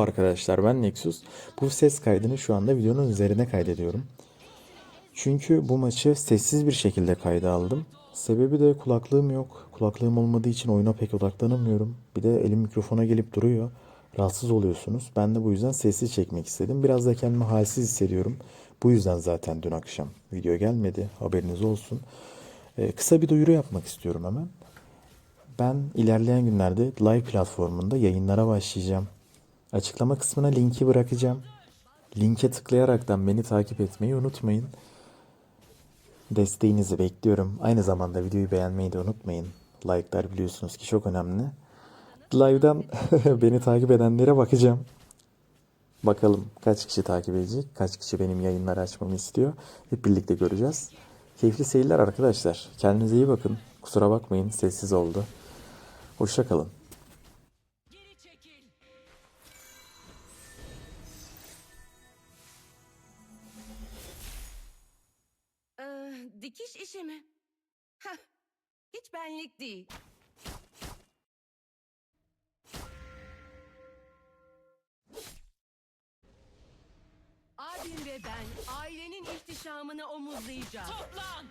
Merhaba arkadaşlar ben Nexus. Bu ses kaydını şu anda videonun üzerine kaydediyorum. Çünkü bu maçı sessiz bir şekilde kayda aldım. Sebebi de kulaklığım yok. Kulaklığım olmadığı için oyuna pek odaklanamıyorum. Bir de elim mikrofona gelip duruyor. Rahatsız oluyorsunuz. Ben de bu yüzden sessiz çekmek istedim. Biraz da kendimi halsiz hissediyorum. Bu yüzden zaten dün akşam video gelmedi. Haberiniz olsun. Ee, kısa bir duyuru yapmak istiyorum hemen. Ben ilerleyen günlerde Live platformunda yayınlara başlayacağım. Açıklama kısmına linki bırakacağım. Linke tıklayaraktan beni takip etmeyi unutmayın. Desteğinizi bekliyorum. Aynı zamanda videoyu beğenmeyi de unutmayın. Like'lar biliyorsunuz ki çok önemli. Live'dan beni takip edenlere bakacağım. Bakalım kaç kişi takip edecek, kaç kişi benim yayınları açmamı istiyor. Hep birlikte göreceğiz. Keyifli seyirler arkadaşlar. Kendinize iyi bakın. Kusura bakmayın sessiz oldu. Hoşça değil. Abim ve ben ailenin ihtişamını omuzlayacağız. Toplan!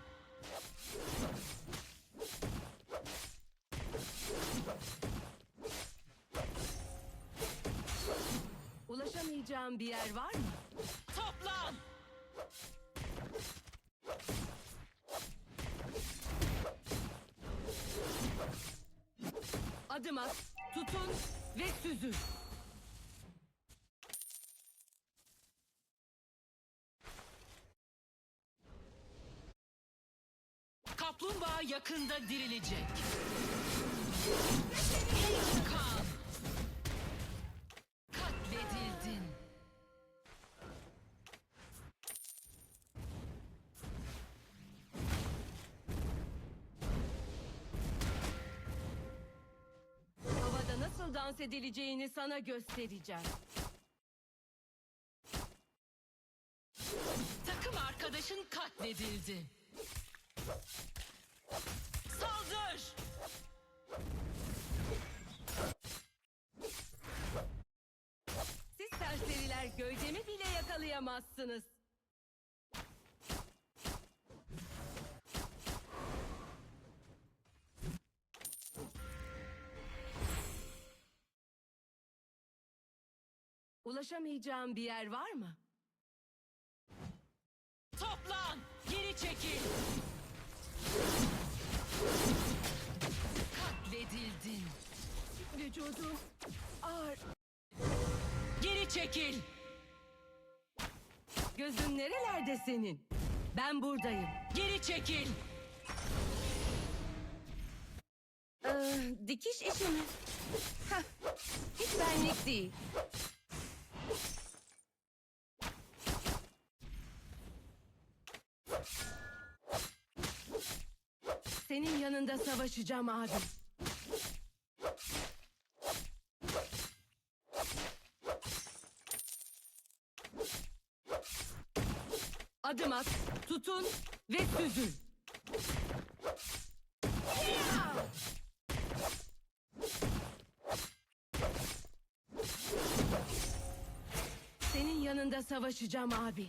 Ulaşamayacağım bir yer var mı? Toplan! Adım at, tutun ve süzün. Kaplumbağa yakında dirilecek. Kan. Dans edileceğini sana göstereceğim. Takım arkadaşın katledildi. Saldır! Siz serseriler gölgemi bile yakalayamazsınız. Ulaşamayacağım bir yer var mı? Toplan! Geri çekil! Katledildin. Vücudum ağır. Geri çekil! Gözün nerelerde senin? Ben buradayım. Geri çekil! Ee, dikiş işi mi? Hah, hiç benlik değil. Senin yanında savaşacağım abi. Adım at, tutun ve süzün. Senin yanında savaşacağım abi.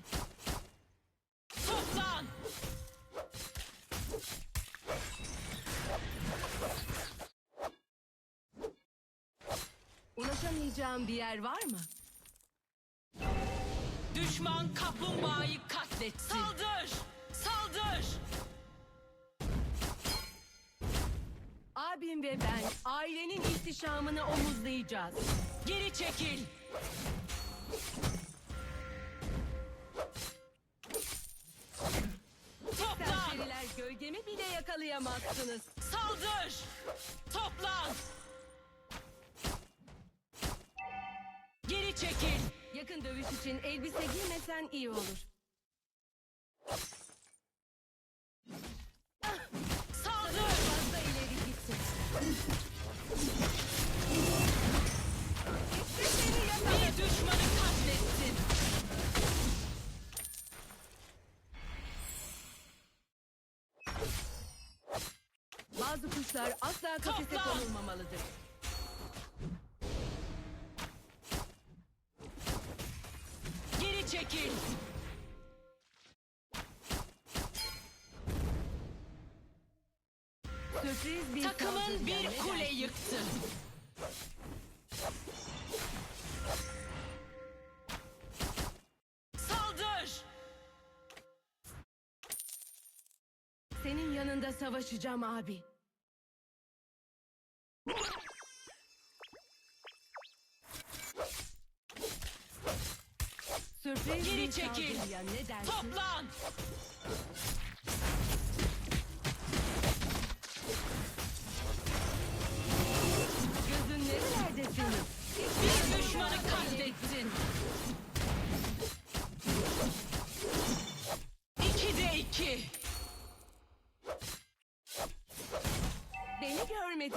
Ulaşamayacağım bir yer var mı? Düşman kaplumbağayı katletti. Saldır! Saldır! Abim ve ben ailenin ihtişamını omuzlayacağız. Geri çekil! Toplan! Serseriler gölgemi bile yakalayamazsınız. Saldır! Toplan! Geri çekil! Yakın dövüş için elbise giymesen iyi olur. Ah! Saldır! Fazla ileri gittin. Seni yakaladım. Bir düşmanı katlettin. Bazı kuşlar asla kafese Toplan! konulmamalıdır. Sürpriz bir Takımın bir kule yıktı. Saldır. Senin yanında savaşacağım abi. Sürpriz Geri bir çekil. saldırıya ne dersin? Toplan.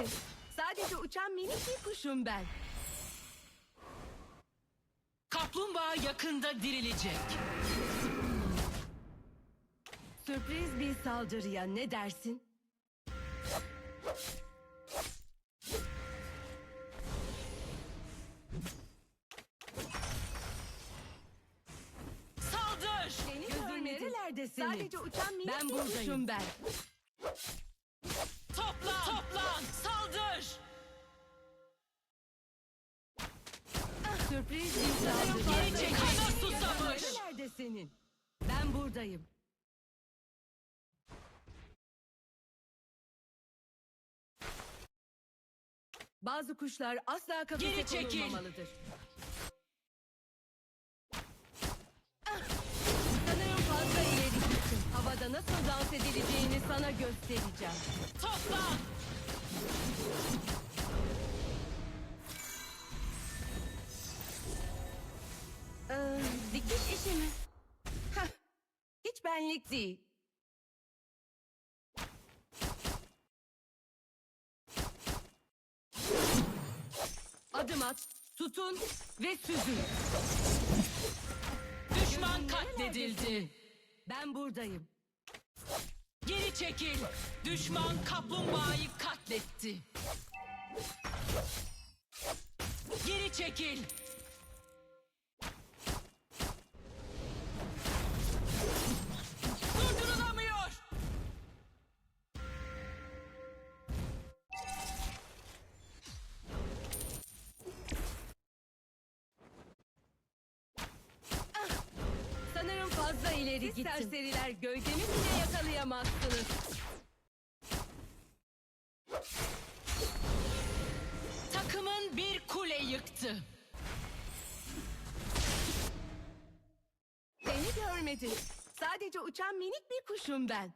Görmedin. Sadece uçan minik bir kuşum ben. Kaplumbağa yakında dirilecek. Sürpriz bir saldırıya ne dersin? Saldır. Beni Gözün senin? Sadece uçan minik Ben bir buradayım. kuşum ben. Toplan. Toplan. Saldır. Sürpriz. Geri çekil. Kana susamış. Nerede senin? Ben buradayım. Bazı kuşlar asla kafese Geri çekil. konulmamalıdır. Sanırım fazla ileri gittin. Havada nasıl dans edileceğini sana göstereceğim. Toplan. Ee, dikiş işi mi? Hah, hiç benlik değil. Adım at, tutun ve süzün. Düşman katledildi. Ben buradayım. Geri çekil. Düşman kaplumbağayı katletti. Geri çekil. İleri Siz gittim. serseriler gövdemi bile yakalayamazsınız. Takımın bir kule yıktı. Beni görmedin. Sadece uçan minik bir kuşum ben.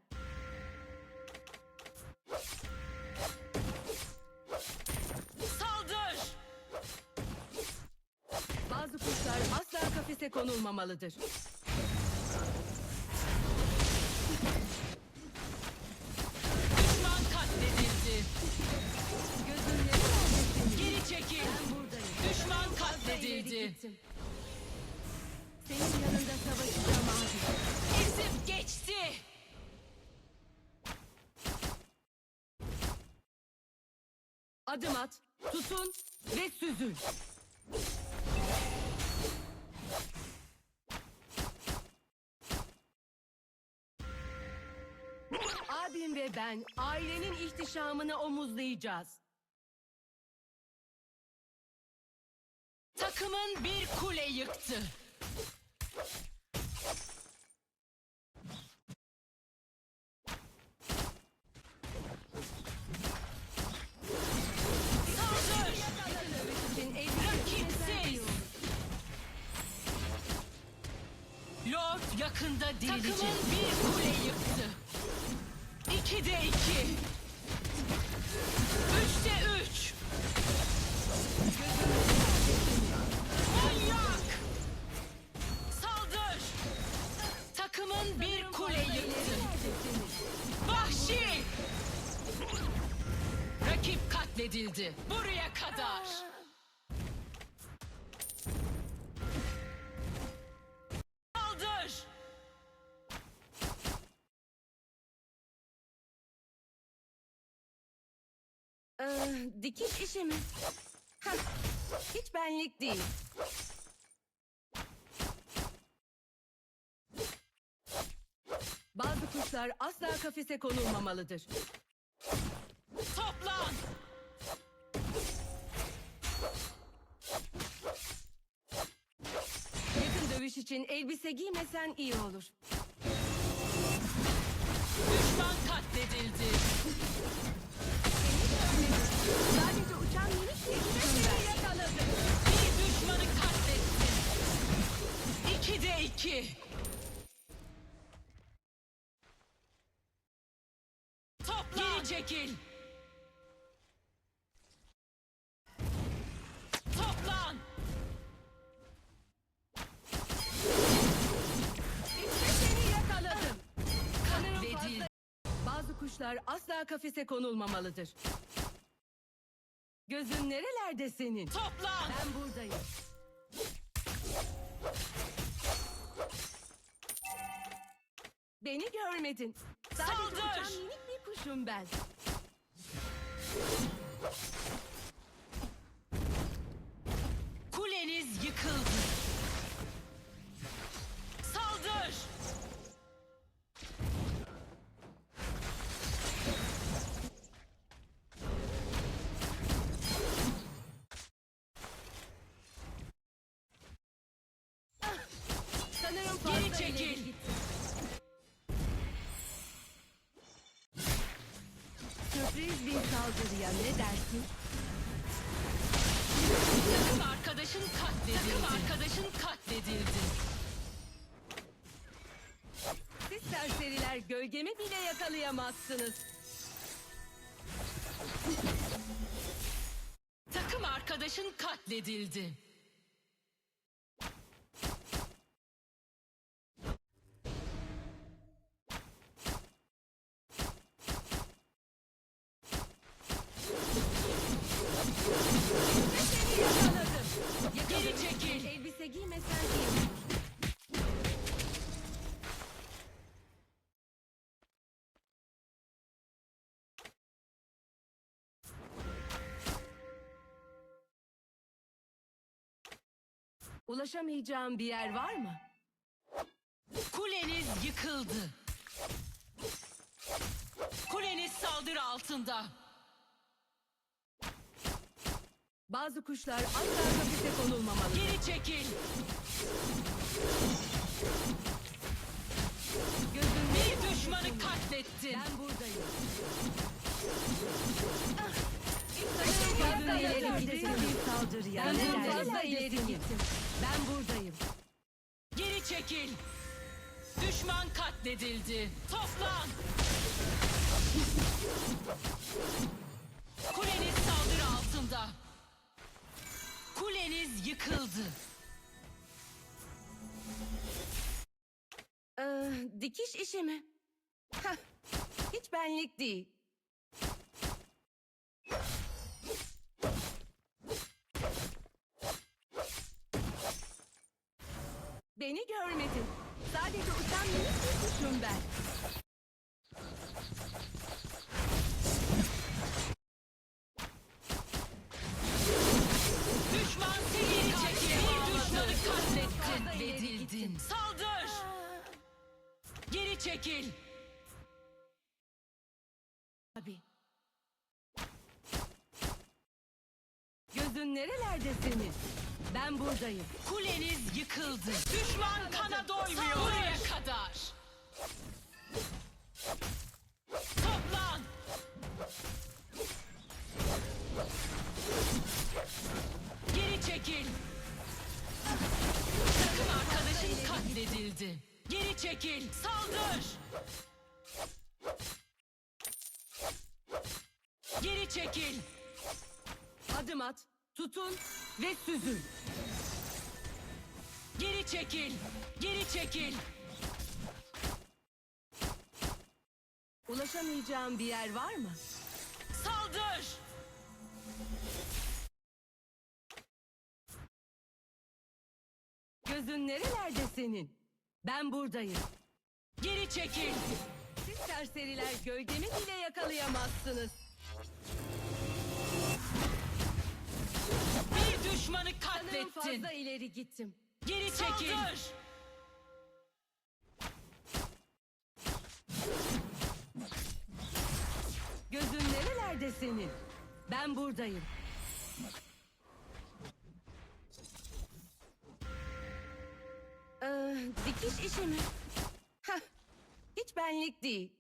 Saldır. Bazı kuşlar asla kafese konulmamalıdır. Çekil. Düşman katledildi. Senin yanında savaşacağım abi. Ezip geçti. Adım at, tutun ve süzün. Abim ve ben ailenin ihtişamını omuzlayacağız. Takımın bir kule yıktı. Lord yakında dirilecek. Takımın bir kule yıktı. İki de iki. edildi. Buraya kadar. Kaldır. Ee, dikiş işimi. hiç benlik değil. Bazı kuşlar asla kafese konulmamalıdır. Toplan! İçin elbise giymesen iyi olur. Düşman katledildi. Sadece uçan minik bir kuşum yakaladım. Bir düşmanı katlettin. İki de iki. Toplan. Geri çekil. Kuşlar asla kafese konulmamalıdır. Gözün nerelerde senin? Toplan. Ben buradayım. Beni görmedin. Sadece Saldır! uçan minik bir kuşum ben. Kuleniz yıkıldı. Saldır. Arkadaşın katledildi. Takım arkadaşın katledildi. Siz serseriler gölgemi bile yakalayamazsınız. Takım arkadaşın katledildi. Ulaşamayacağım bir yer var mı? Kuleniz yıkıldı. Kuleniz saldırı altında. Bazı kuşlar asla kafese konulmamalı. Geri çekil. Gözün Bir düşmanı katlettin. Ben buradayım. Sanırım Ben fazla ileri. Ben buradayım. Geri çekil. Düşman katledildi. Toplan. Kuleniz saldırı altında. Kuleniz yıkıldı. Ee, dikiş işi mi? Hah, hiç benlik değil. Beni görmedin. Sadece uçan minik bir kuşum ben. Düşman geri çekil. Bir düşmanı katlettin. Katledildin. Saldır. Geri çekil. Abi. Gözün nerelerde senin? Ben buradayım. Kuleniz yıkıldı. Düşman kana doymuyor. Buraya kadar. Toplan. Geri çekil. Takım arkadaşın katledildi. Geri çekil. Saldır. Geri çekil. Adım at, tutun ve süzün. Geri çekil. Geri çekil. Ulaşamayacağım bir yer var mı? Saldır. Gözün nerelerde senin? Ben buradayım. Geri çekil. Siz serseriler gölgemi bile yakalayamazsınız. Düşmanı katlettin. Sanırım fazla ileri gittim. Geri çekil. Saldır. Gözün nerelerde senin? Ben buradayım. Ee, dikiş işi mi? Hah, hiç benlik değil.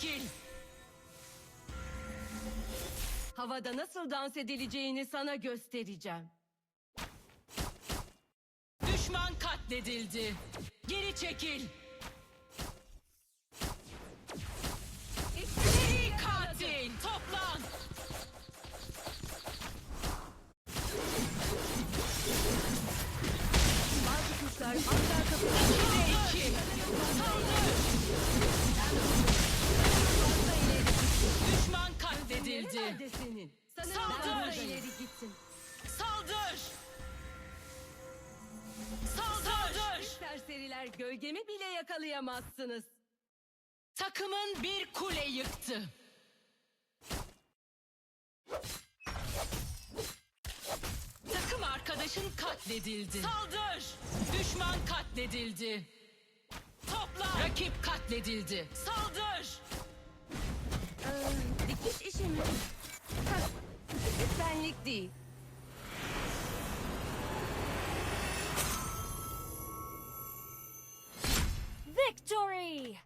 Çekil! Havada nasıl dans edileceğini sana göstereceğim. Düşman katledildi. Geri çekil! Gölgemi bile yakalayamazsınız. Takımın bir kule yıktı. Takım arkadaşın katledildi. Saldır! Düşman katledildi. Topla! Rakip katledildi. Saldır! Ee, dikiş işi mi? Hiç benlik değil. Victory!